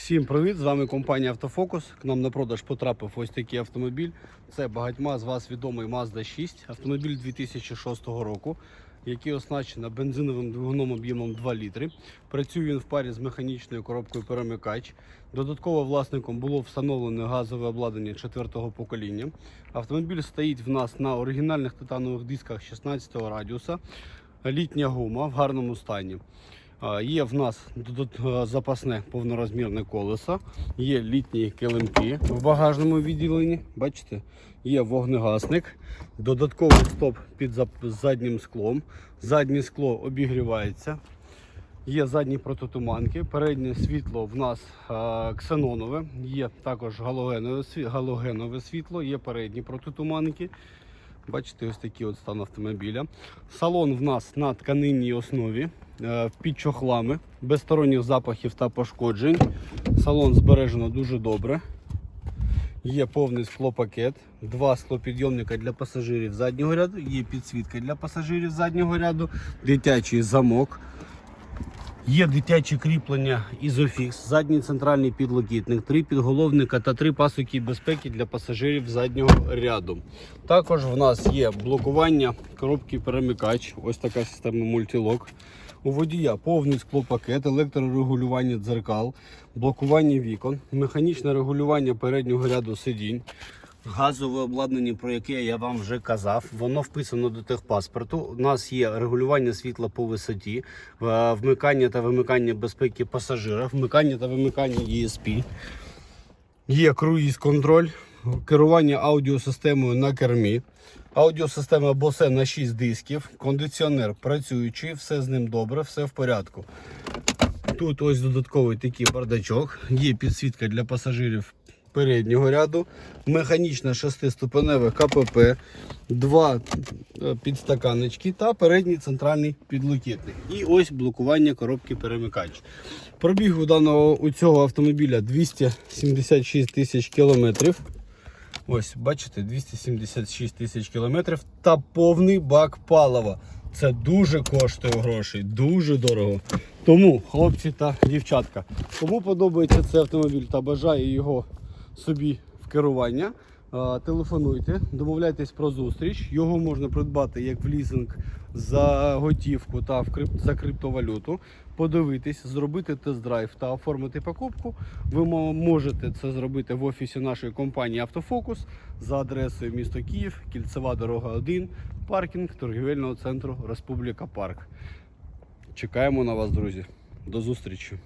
Всім привіт! З вами компанія Автофокус. К нам на продаж потрапив ось такий автомобіль. Це багатьма з вас відомий Mazda 6, автомобіль 2006 року, який оснащений бензиновим двигуном об'ємом 2 літри. Працює він в парі з механічною коробкою перемикач. Додатково власником було встановлене газове обладнання 4-го покоління. Автомобіль стоїть в нас на оригінальних титанових дисках 16-го радіуса. Літня гума в гарному стані. Є в нас запасне повнорозмірне колесо, є літні килимки в багажному відділенні. Бачите, є вогнегасник, додатковий стоп під заднім склом. Заднє скло обігрівається. Є задні протитуманки, переднє світло в нас ксенонове, є також галогенове, світло, є передні протитуманки. Бачите, ось такий от стан автомобіля. Салон в нас на тканинній основі е, під чохлами, без сторонніх запахів та пошкоджень. Салон збережено дуже добре. Є повний склопакет, два склопідйомника для пасажирів заднього ряду, є підсвітка для пасажирів заднього ряду, дитячий замок. Є дитяче кріплення Isofix, задній центральний підлокітник, три підголовника та три пасоки безпеки для пасажирів заднього ряду. Також в нас є блокування коробки перемикач, ось така система мультилок. У водія повний склопакет, електрорегулювання дзеркал, блокування вікон, механічне регулювання переднього ряду сидінь. Газове обладнання, про яке я вам вже казав, воно вписано до техпаспорту. У нас є регулювання світла по висоті, е, вмикання та вимикання безпеки пасажира, вмикання та вимикання ESP. Є круїз-контроль, керування аудіосистемою на кермі. Аудіосистема Bose на 6 дисків, кондиціонер працюючий, все з ним добре, все в порядку. Тут ось додатковий такий бардачок, є підсвітка для пасажирів переднього ряду, механічне шестиступеневе КПП, два е, підстаканнички та передній центральний підлокітник. І ось блокування коробки перемикач. Пробіг у даного у цього автомобіля 276 тисяч кілометрів. Ось, бачите, 276 тисяч кілометрів та повний бак палива. Це дуже коштує грошей, дуже дорого. Тому, хлопці та дівчатка, кому подобається цей автомобіль та бажає його собі в керування, телефонуйте, домовляйтесь про зустріч. Його можна придбати як в лізинг за готівку та в крип- за криптовалюту. Подивитись, зробити тест-драйв та оформити покупку. Ви можете це зробити в офісі нашої компанії Автофокус за адресою місто Київ, кільцева дорога 1, паркінг торгівельного центру Республіка Парк. Чекаємо на вас, друзі. До зустрічі.